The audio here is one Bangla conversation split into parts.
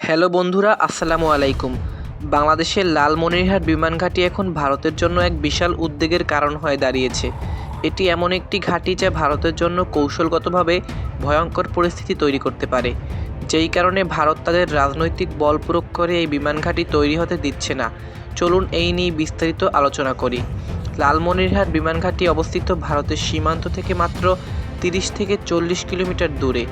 হ্যালো বন্ধুরা, আসসালামু আলাইকুম। বাংলাদেশের লালমনিরহাট বিমান ঘাঁটি এখন ভারতের জন্য এক বিশাল উদ্বেগের কারণ হয়ে দাঁড়িয়েছে। এটি এমন একটি ঘাঁটি যা ভারতের জন্য কৌশলগতভাবে ভয়ঙ্কর পরিস্থিতি তৈরি করতে পারে। যেই কারণে ভারত তাদের রাজনৈতিক বল প্রয়োগ করে এই বিমান ঘাঁটি তৈরি হতে দিচ্ছে না। চলুন এই নিয়ে বিস্তারিত আলোচনা করি। লালমনিরহাট বিমান ঘাঁটি অবস্থিত ভারতের সীমান্ত থেকে মাত্র তিরিশ থেকে চল্লিশ কিলোমিটার দূরে।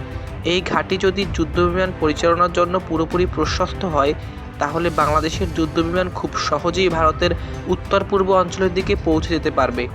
এই ঘাঁটি যদি যুদ্ধবিমান পরিচালনার জন্য পুরোপুরি প্রশস্ত হয়, তাহলে বাংলাদেশের যুদ্ধবিমান খুব সহজেই ভারতের উত্তর পূর্ব অঞ্চলের দিকে পৌঁছে যেতে পারবে।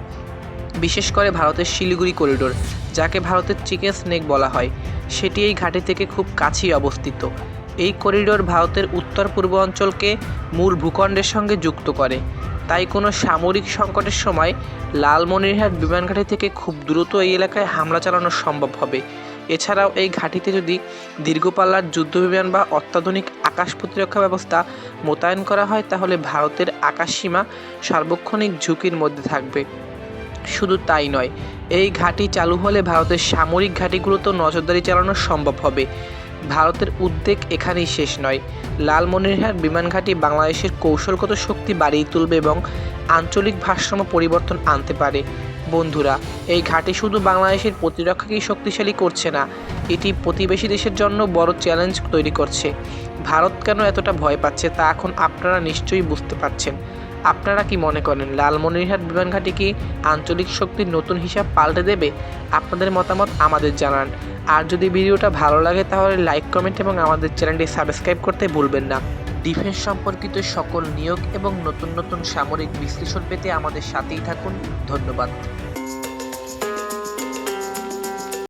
বিশেষ করে ভারতের শিলিগুড়ি করিডোর, যাকে ভারতের চিকেন স্নেক বলা হয়। সেটি এই ঘাঁটি থেকে খুব কাছেই অবস্থিত। এই করিডোর ভারতের উত্তর পূর্ব অঞ্চলকে মূল ভূখণ্ডের সঙ্গে যুক্ত করে। তাই কোনো সামরিক সংকটের সময় লালমনিরহাট বিমান ঘাঁটি থেকে খুব দ্রুত এই এলাকায় হামলা চালানো সম্ভব হবে। এছাড়াও এই ঘাঁটিতে যদি দীর্ঘপাল্লার যুদ্ধবিমান বা অত্যাধুনিক আকাশ প্রতিরক্ষা ব্যবস্থা মোতায়েন করা হয়, তাহলে ভারতের আকাশসীমা সার্বক্ষণিক ঝুঁকির মধ্যে থাকবে। শুধু তাই নয়, এই ঘাঁটি চালু হলে ভারতের সামরিক ঘাঁটিগুলোতেও নজরদারি চালানো সম্ভব হবে। ভারতের উদ্বেগ এখানেই শেষ নয়। লালমনিরহাট বিমান ঘাঁটি বাংলাদেশের কৌশলগত শক্তি বাড়িয়ে তুলবে এবং আঞ্চলিক ভারসাম্য পরিবর্তন আনতে পারে। বন্ধুরা, এই ঘাঁটি শুধু বাংলাদেশের প্রতিরক্ষাকেই শক্তিশালী করছে না, এটি প্রতিবেশী দেশের জন্য বড় চ্যালেঞ্জ তৈরি করছে। ভারত কেন এতটা ভয় পাচ্ছে তা এখন আপনারা নিশ্চয়ই বুঝতে পারছেন। আপনারা কি মনে করেন, লালমনিরহাট বিমান ঘাঁটি কি আঞ্চলিক শক্তির নতুন হিসাব পাল্টে দেবে? আপনাদের মতামত আমাদের জানান। আর যদি ভিডিওটা ভালো লাগে তাহলে লাইক, কমেন্ট এবং আমাদের চ্যানেলটি সাবস্ক্রাইব করতে ভুলবেন না। ডিফেন্স সম্পর্কিত সকল নিয়োগ এবং নতুন নতুন সামরিক বিশ্লেষণ পেতে আমাদের সাথেই থাকুন। ধন্যবাদ।